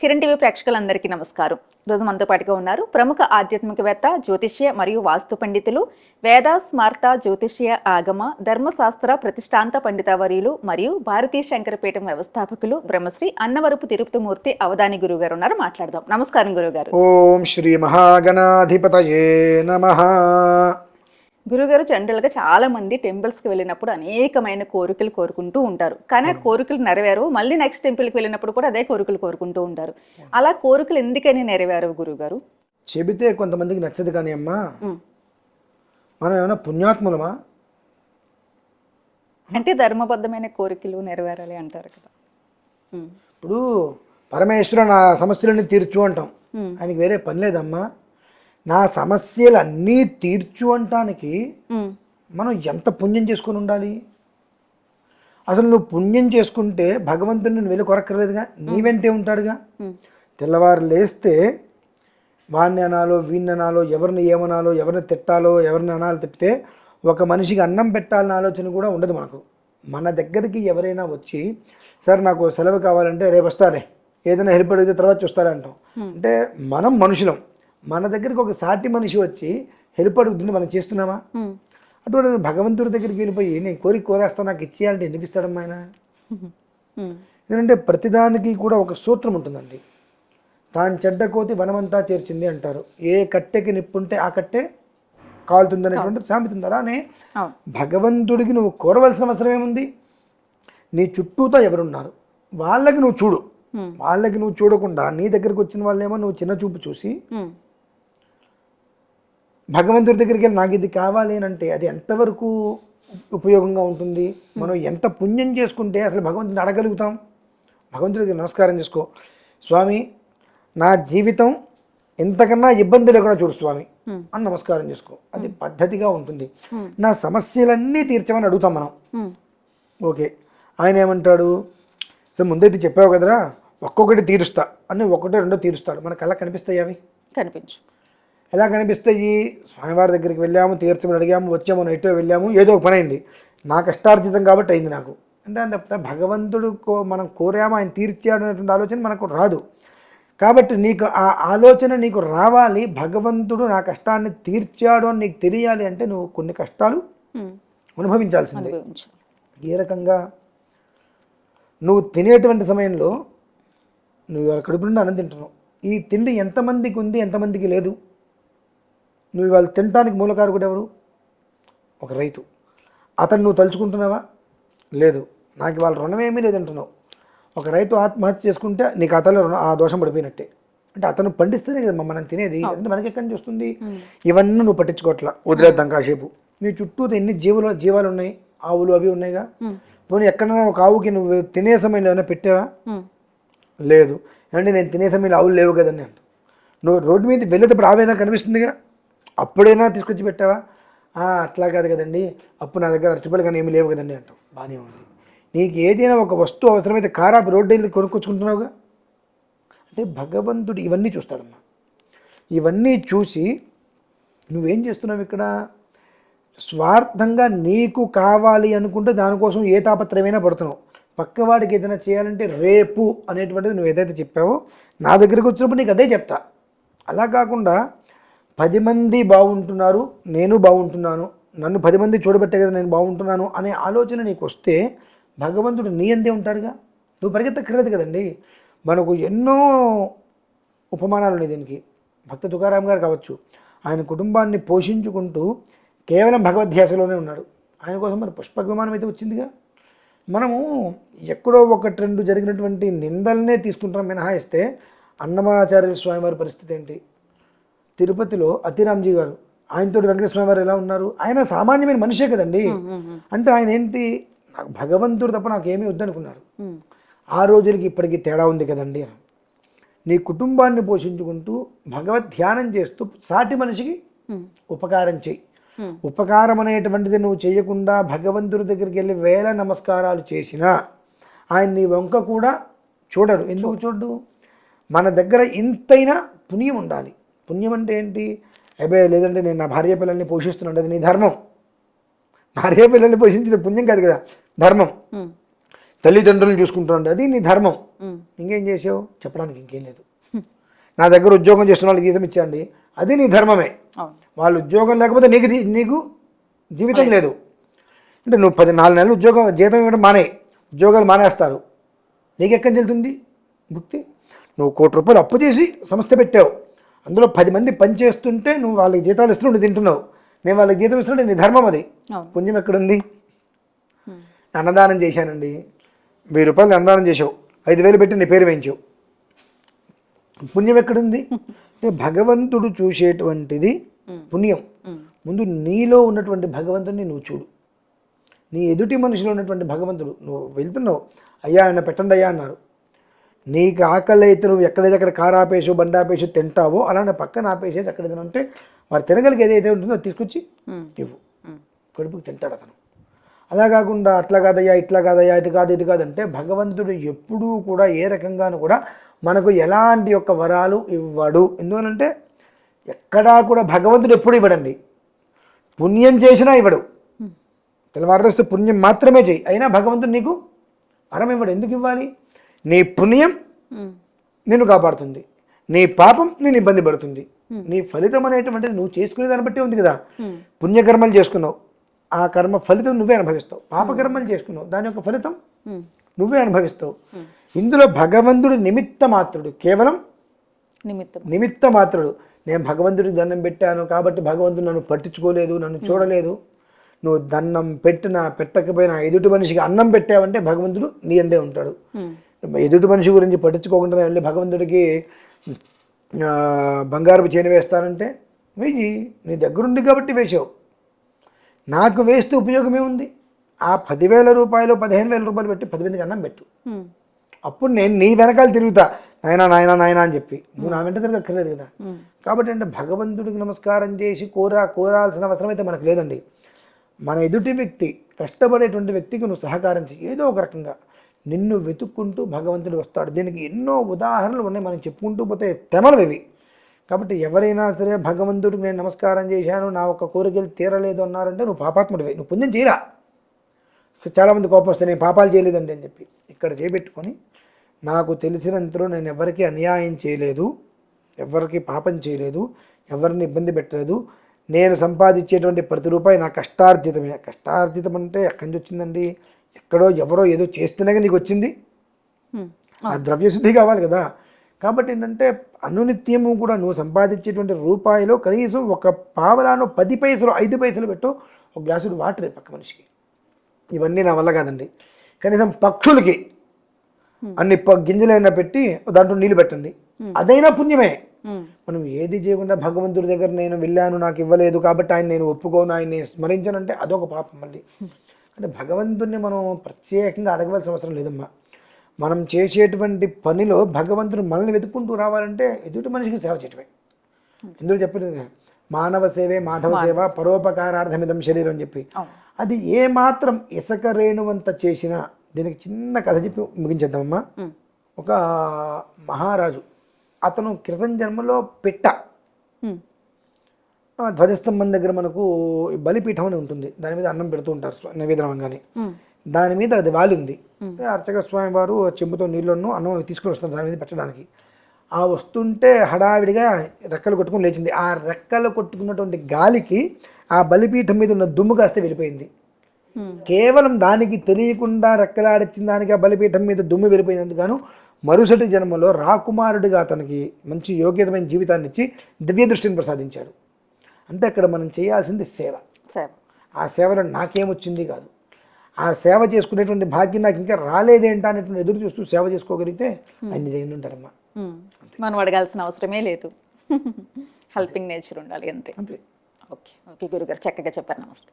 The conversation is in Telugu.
కిరణ్ టీవీ ప్రేక్షకులందరికీ నమస్కారం. రోజు మనతో పాటుగా ఉన్నారు ప్రముఖ ఆధ్యాత్మికవేత్త జ్యోతిష్య మరియు వాస్తు పండితులు వేద స్మార్త జ్యోతిష్య ఆగమ ధర్మశాస్త్ర ప్రతిష్టాంత పండితవర్యులు మరియు భారతీయ శంకరపీఠం వ్యవస్థాపకులు బ్రహ్మశ్రీ అన్నవరపు తిరుపతిమూర్తి అవధాని గురువు గారు ఉన్నారు. మాట్లాడదాం. నమస్కారం గురుగారు ఓం శ్రీ మహాగణాధిపతయే నమ. గురుగారు జనరల్గా చాలా మంది టెంపుల్స్కి వెళ్ళినప్పుడు అనేకమైన కోరికలు కోరుకుంటూ ఉంటారు. కానీ ఆ కోరికలు నెరవేరు మళ్ళీ నెక్స్ట్ టెంపుల్కి వెళ్ళినప్పుడు కూడా అదే కోరికలు కోరుకుంటూ ఉంటారు. అలా కోరికలు ఎందుకని నెరవేరవు గురుగారు? చెబితే కొంతమందికి నచ్చదు కానీ అమ్మా మనం ఏమైనా పుణ్యాత్ములమా? అంటే ధర్మబద్ధమైన కోరికలు నెరవేరాలి అంటారు కదా. ఇప్పుడు పరమేశ్వర నా సమస్యలన్నీ తీర్చు అంటాం. ఆయనకి వేరే పని లేదమ్మా. నా సమస్యలు అన్నీ తీర్చు అంటానికి. మనం ఎంత పుణ్యం చేసుకొని ఉండాలి? అసలు నువ్వు పుణ్యం చేసుకుంటే భగవంతుడు నేను వెళ్ళి కొరక్కర్లేదుగా? నీ వెంటే ఉంటాడుగా. తెల్లవారు లేస్తే వాడిని అనాలో వీడిని అనాలో ఎవరిని ఏమనాలో ఎవరిని తిట్టాలో ఎవరిని అనాలో తిప్పితే ఒక మనిషికి అన్నం పెట్టాలన్న ఆలోచన కూడా ఉండదు మనకు. మన దగ్గరికి ఎవరైనా వచ్చి సార్ నాకు సెలవు కావాలంటే రేపు వస్తారే ఏదైనా హెల్ప్ అడిగితే తర్వాత చూస్తారే అంటాం. అంటే మనం మనుషులం. మన దగ్గరికి ఒక సాటి మనిషి వచ్చి హెల్ప్ అడుగుతుంది మనం చేస్తున్నామా. అటువంటి భగవంతుడి దగ్గరికి వెళ్ళిపోయి నేను కోరిక కోరేస్తా నాకు ఇచ్చేయాలంటే ఎందుకు ఇస్తాడమ్మా ఆయన. ఎందుకంటే ప్రతిదానికి కూడా ఒక సూత్రం ఉంటుందండి. తాను చెడ్డ కోతి వనమంతా చేర్చింది అంటారు. ఏ కట్టెకి నిప్పుంటే ఆ కట్టె కాలుతుంది అనేటువంటి సామెత ఉంది. అలానే భగవంతుడికి నువ్వు కోరవలసిన అవసరం ఏముంది? నీ చుట్టూతో ఎవరున్నారు? వాళ్ళకి నువ్వు చూడు. వాళ్ళకి నువ్వు చూడకుండా నీ దగ్గరికి వచ్చిన వాళ్ళేమో నువ్వు చిన్న చూపు చూసి. భగవంతుడి దగ్గరికి వెళ్ళి నాకు ఇది కావాలి అని అంటే అది ఎంతవరకు ఉపయోగంగా ఉంటుంది? మనం ఎంత పుణ్యం చేసుకుంటే అసలు భగవంతుని అడగలుగుతాం భగవంతుడికి నమస్కారం చేసుకో. స్వామి నా జీవితం ఎంతకన్నా ఇబ్బంది లేకుండా చూడు స్వామి Hmm. అని నమస్కారం చేసుకో. అది పద్ధతిగా ఉంటుంది. Hmm. నా సమస్యలన్నీ తీర్చమని అడుగుతాం మనం. ఓకే. ఆయన ఏమంటాడు? సో ముందైతే చెప్పావు కదరా ఒక్కొక్కటి తీరుస్తా అని ఒకటో రెండో తీరుస్తాడు. మన కళ్ళ కనిపిస్తాయి అవి? కనిపించు. ఎలా కనిపిస్తాయి స్వామివారి దగ్గరికి వెళ్ళాము తీర్చమని అడిగాము వచ్చాము ఎటో వెళ్ళాము ఏదో ఒక పని అయింది. నా కష్టార్జితం కాబట్టి అయింది నాకు. అంటే అంత తప్పితే భగవంతుడు కో మనం కోరాము ఆయన తీర్చాడు అనేటువంటి ఆలోచన మనకు రాదు. కాబట్టి నీకు ఆ ఆలోచన నీకు రావాలి భగవంతుడు నా కష్టాన్ని తీర్చాడు అని నీకు తెలియాలి అంటే నువ్వు కొన్ని కష్టాలు. అనుభవించాల్సిందే. అనుభవించాలి. ఏ రకంగా? నువ్వు తినేటువంటి సమయంలో నువ్వు కడుపు నుండి అన్నం తింటున్నావు. ఈ తిండి ఎంతమందికి ఉంది ఎంతమందికి లేదు? నువ్వు ఇవాళ తినటానికి మూలకారకుడు ఎవరు? ఒక రైతు. అతను నువ్వు తలుచుకుంటున్నావా? లేదు. నాకు ఇవాళ రుణం ఏమీ లేదంటున్నావు. ఒక రైతు ఆత్మహత్య చేసుకుంటే నీకు అతను రుణం ఆ దోషం పడిపోయినట్టే. అంటే అతను పండిస్తేనే కదా మనం తినేది. అంటే మనకి ఎక్కడి నుంచి వస్తుంది? ఇవన్నీ నువ్వు పట్టించుకోవట్లా. వదిలేద్దాం కాసేపు. నీ చుట్టూ ఎన్ని జీవులు జీవాలు ఉన్నాయి? ఆవులు అవి ఉన్నాయిగా. పోనీ ఎక్కడైనా ఒక ఆవుకి నువ్వు తినే సమయంలో ఏమైనా పెట్టావా. లేదు. అంటే నేను తినే సమయంలో ఆవులు లేవు కదండి అంట. నువ్వు రోడ్డు మీద వెళ్ళేటప్పుడు ఆవేనా కనిపిస్తుందిగా? అప్పుడైనా తీసుకొచ్చి పెట్టావా? అట్లా కాదు కదండి. అప్పుడు నా దగ్గర అరచిపల్లి కానీ ఏమి లేవు కదండి అంటాం బాగానే ఉంది. నీకు ఏదైనా ఒక వస్తువు అవసరమైతే కారాపు రోడ్డు వెళ్ళి కొనుక్కొచ్చుకుంటున్నావుగా? అంటే భగవంతుడు ఇవన్నీ చూస్తాడమ్మా ఇవన్నీ చూసి నువ్వేం చేస్తున్నావు ఇక్కడ? స్వార్థంగా నీకు కావాలి అనుకుంటే దానికోసం ఏ తాపత్రయమైనా పడుతున్నావు. పక్కవాడికి ఏదైనా చేయాలంటే రేపు అనేటువంటిది నువ్వు ఏదైతే చెప్పావో నా దగ్గరికి వచ్చినప్పుడు నీకు అదే చెప్తా. అలా కాకుండా పది మంది బాగుంటున్నారు నేను బాగుంటున్నాను నన్ను పది మంది చూడబెట్టే కదా నేను బాగుంటున్నాను అనే ఆలోచన నీకు వస్తే భగవంతుడు నీ అందే ఉంటాడుగా? నువ్వు పరిగెత్తక్కర్లేదు కదండి. మనకు ఎన్నో ఉపమానాలు ఉన్నాయి దీనికి. భక్త తుకారాం గారు కావచ్చు ఆయన కుటుంబాన్ని పోషించుకుంటూ కేవలం భగవద్ధ్యాసలోనే ఉన్నాడు. ఆయన కోసం మరి పుష్ప విమానం అయితే వచ్చిందిగా? మనము ఎక్కడో ఒకటి రెండు జరిగినటువంటి నిందలనే తీసుకుంటాం మినహాయిస్తే అన్నమాచార్య స్వామి వారి పరిస్థితి ఏంటి? తిరుపతిలో అతిరామ్జీ గారు ఆయనతో వెంకటేశ్వర వారు ఎలా ఉన్నారు ఆయన సామాన్యమైన మనిషే కదండి. అంటే ఆయన ఏంటి నాకు భగవంతుడు తప్ప నాకు ఏమీ వద్దనుకున్నారు. ఆ రోజులకి ఇప్పటికి తేడా ఉంది కదండి. నీ కుటుంబాన్ని పోషించుకుంటూ భగవద్ ధ్యానం చేస్తూ సాటి మనిషికి. ఉపకారం చేయి. ఉపకారం అనేటువంటిది నువ్వు చేయకుండా భగవంతుడి దగ్గరికి వెళ్ళి వేల నమస్కారాలు చేసినా ఆయన నీ వంక కూడా చూడడు ఎందుకు చూడడు మన దగ్గర ఇంతైనా పుణ్యం ఉండాలి పుణ్యం అంటే ఏంటి? అబ్బే లేదంటే నేను నా భార్య పిల్లల్ని పోషిస్తున్నాను అది నీ ధర్మం. భార్య పిల్లల్ని పోషించిన పుణ్యం కాదు కదా ధర్మం. తల్లిదండ్రులను చూసుకుంటుండే అది నీ ధర్మం. ఇంకేం చేసావు? చెప్పడానికి ఇంకేం లేదు. నా దగ్గర ఉద్యోగం చేస్తున్న వాళ్ళకి జీతం ఇచ్చాండి అది నీ ధర్మమే. వాళ్ళు ఉద్యోగం లేకపోతే నీకు నీకు జీవితం లేదు. అంటే నువ్వు పది నాలుగు నెలలు ఉద్యోగం జీతం ఇవ్వడం మానే. ఉద్యోగాలు మానేస్తారు. నీకు ఎక్కడి నుంచి వెళ్తుంది? భుక్తి నువ్వు కోటి రూపాయలు అప్పు చేసి సంస్థ పెట్టావు. అందులో పది మంది పని చేస్తుంటే నువ్వు వాళ్ళకి జీతాలు ఇస్తూ నువ్వు తింటున్నావు. నేను వాళ్ళకి జీతం ఇస్తుంటే నీ ధర్మం అది. పుణ్యం ఎక్కడుంది? అన్నదానం చేశానండి. వెయ్యి రూపాయలు అన్నదానం చేసావు ఐదు వేలు పెట్టి నీ పేరు వేయించావు. పుణ్యం ఎక్కడుంది? అంటే భగవంతుడు చూసేటువంటిది పుణ్యం. ముందు నీలో ఉన్నటువంటి భగవంతుడిని నువ్వు చూడు. నీ ఎదుటి మనిషిలో ఉన్నటువంటి భగవంతుడు నువ్వు వెళ్తున్నావు. అయ్యా ఆయన పెట్టండి అయ్యా అన్నారు. నీకు ఆకలి అయితే నువ్వు ఎక్కడైతే అక్కడ కారు ఆపేసి బండి ఆపేసి తింటావో అలానే పక్కన ఆపేసేసి అక్కడ ఏదైనా ఉంటే వాడు తినగలిగి ఏదైతే ఉంటుందో తీసుకొచ్చి ఇవ్వు. కడుపుకి తింటాడు అతను. అలా కాకుండా అట్లా కాదయ్యా ఇట్లా కాదయ్యా ఇటు కాదు ఇటు కాదంటే భగవంతుడు ఎప్పుడూ కూడా ఏ రకంగానూ కూడా మనకు ఎలాంటి యొక్క వరాలు ఇవ్వడు. ఎందువలంటే ఎక్కడా కూడా భగవంతుడు ఎప్పుడు ఇవ్వడండి. పుణ్యం చేసినా ఇవ్వడు. తెల్లవారేస్తే పుణ్యం మాత్రమే చేయి. అయినా భగవంతుడు నీకు వరం ఇవ్వడు. ఎందుకు ఇవ్వాలి? నీ పుణ్యం నిన్ను కాపాడుతుంది. నీ పాపం నేను ఇబ్బంది పడుతుంది. నీ ఫలితం అనేటువంటిది నువ్వు చేసుకునే దాన్ని బట్టి ఉంది కదా. పుణ్యకర్మలు చేసుకున్నావు. ఆ కర్మ ఫలితం నువ్వే అనుభవిస్తావు. పాపకర్మలు చేసుకున్నావు. దాని యొక్క ఫలితం నువ్వే అనుభవిస్తావు. ఇందులో భగవంతుడు నిమిత్త మాత్రుడు. కేవలం నిమిత్తం. నిమిత్త మాత్రుడు. నేను భగవంతుడికి దండం పెట్టాను కాబట్టి భగవంతుడు నన్ను పట్టించుకోలేదు నన్ను చూడలేదు. నువ్వు దండం పెట్టినా పెట్టకపోయినా ఎదుటి మనిషికి అన్నం పెట్టావంటే భగవంతుడు నీ అందే ఉంటాడు. ఎదుటి మనిషి గురించి పట్టించుకోకుండా వెళ్ళి భగవంతుడికి బంగారపు చేను వేస్తానంటే వెయ్యి నీ దగ్గరుంది కాబట్టి వేసావు నాకు వేస్తే ఉపయోగం ఏముంది? ఆ పదివేల రూపాయలు పదిహేను వేల రూపాయలు పెట్టి పది మందికి అన్నం పెట్టు. అప్పుడు నేను నీ వెనకాల తిరుగుతా. నాయనా నాయనా నాయనా అని చెప్పి. నువ్వు నా వెంట తిరగక్కర్లేదు కదా. కాబట్టి అంటే భగవంతుడికి నమస్కారం చేసి కోరా కోరాల్సిన అవసరం అయితే మనకు లేదండి. మన ఎదుటి వ్యక్తి కష్టపడేటువంటి వ్యక్తికి నువ్వు సహకారం చేయి ఏదో ఒక రకంగా. నిన్ను వెతుక్కుంటూ భగవంతుడు వస్తాడు. దీనికి ఎన్నో ఉదాహరణలు ఉన్నాయి. మనం చెప్పుకుంటూ పోతే తెమలు ఇవి. కాబట్టి ఎవరైనా సరే భగవంతుడికి నేను నమస్కారం చేశాను నా ఒక్క కోరికలు తీరలేదు అన్నారంటే నువ్వు పాపాత్ముడివి. నువ్వు పుణ్యం చేయరా? చాలామంది కోపం వస్తే నేను పాపాలు చేయలేదండి అని చెప్పి ఇక్కడ చేపెట్టుకొని నాకు తెలిసినంతలో నేను ఎవరికి అన్యాయం చేయలేదు ఎవరికి పాపం చేయలేదు ఎవరిని ఇబ్బంది పెట్టలేదు. నేను సంపాదించేటువంటి ప్రతి రూపాయి నా కష్టార్జితమే. కష్టార్జితం అంటే ఎక్కడి నుంచి వచ్చిందండి? ఎక్కడో ఎవరో ఏదో చేస్తేనే నీకు వచ్చింది ఆ ద్రవ్యశుద్ధి కావాలి కదా. కాబట్టి ఏంటంటే అనునిత్యము కూడా నువ్వు సంపాదించేటువంటి రూపాయిలో కనీసం ఒక పావలాను పది పైసలు ఐదు పైసలు పెట్టు ఒక గ్లాసుడు వాటర్ పక్క మనిషికి. ఇవన్నీ నా వల్ల కాదండి. కనీసం పక్షులకి అన్ని గింజలైనా పెట్టి దాంట్లో నీళ్ళు పెట్టండి. అదైనా పుణ్యమే. మనం ఏది చేయకుండా భగవంతుడి దగ్గర నేను వెళ్ళాను నాకు ఇవ్వలేదు కాబట్టి ఆయన నేను ఒప్పుకోను ఆయన్ని స్మరించానంటే అదొక పాపం మళ్ళీ. అంటే భగవంతుడిని మనం ప్రత్యేకంగా అడగవలసిన అవసరం లేదమ్మా. మనం చేసేటువంటి పనిలో భగవంతుడు మనల్ని వెతుక్కుంటూ రావాలంటే ఎదుటి మనిషికి సేవ చేయటమే. ఇందులో చెప్పినది కదా, మానవ సేవే మాధవ సేవ పరోపకారార్థమిదం శరీరం అని చెప్పి. అది ఏ మాత్రం ఇసక రేణువంత చేసినా దీనికి చిన్న కథ చెప్పి ముగించేద్దామమ్మా. ఒక మహారాజు అతను క్రితం జన్మలో పెట్ట. ధ్వజస్తంభం దగ్గర మనకు బలిపీఠం అని ఉంటుంది. దాని మీద అన్నం పెడుతూ ఉంటారు స్వ- నైవేద్యం కానీ ఉమ్, దాని మీద అది వాలింది. అర్చక స్వామి వారు చెంబుతో నీళ్ళను అన్నం తీసుకుని వస్తారు దాని మీద పెట్టడానికి. ఆ వస్తుంటే హడావిడిగా రెక్కలు కొట్టుకుని లేచింది. ఆ రెక్కలు కొట్టుకున్నటువంటి గాలికి ఆ బలిపీఠం మీద ఉన్న దుమ్ము కాస్తే వెళ్ళిపోయింది. కేవలం దానికి తెలియకుండా రెక్కలాడిచ్చిన దానికి ఆ బలిపీఠం మీద దుమ్ము వెళ్ళిపోయినందుకు మరుసటి జన్మలో రాకుమారుడిగా అతనికి మంచి యోగ్యతమైన జీవితాన్ని ఇచ్చి దివ్య దృష్టిని ప్రసాదించాడు. అంటే అక్కడ మనం చేయాల్సింది సేవ. సేవ. ఆ సేవలో నాకేమొచ్చింది కాదు. ఆ సేవ చేసుకునేటువంటి భాగ్యం నాకు ఇంకా రాలేదేంటా అనేటువంటి ఎదురు చూస్తూ సేవ చేసుకోగలిగితే అన్ని చేయండి ఉంటారమ్మా మనం అడగాల్సిన అవసరమే లేదు. హెల్పింగ్ నేచర్ ఉండాలి అంతే. అంతే. ఓకే. ఓకే గురుగారు చక్కగా చెప్పారు. నమస్తే.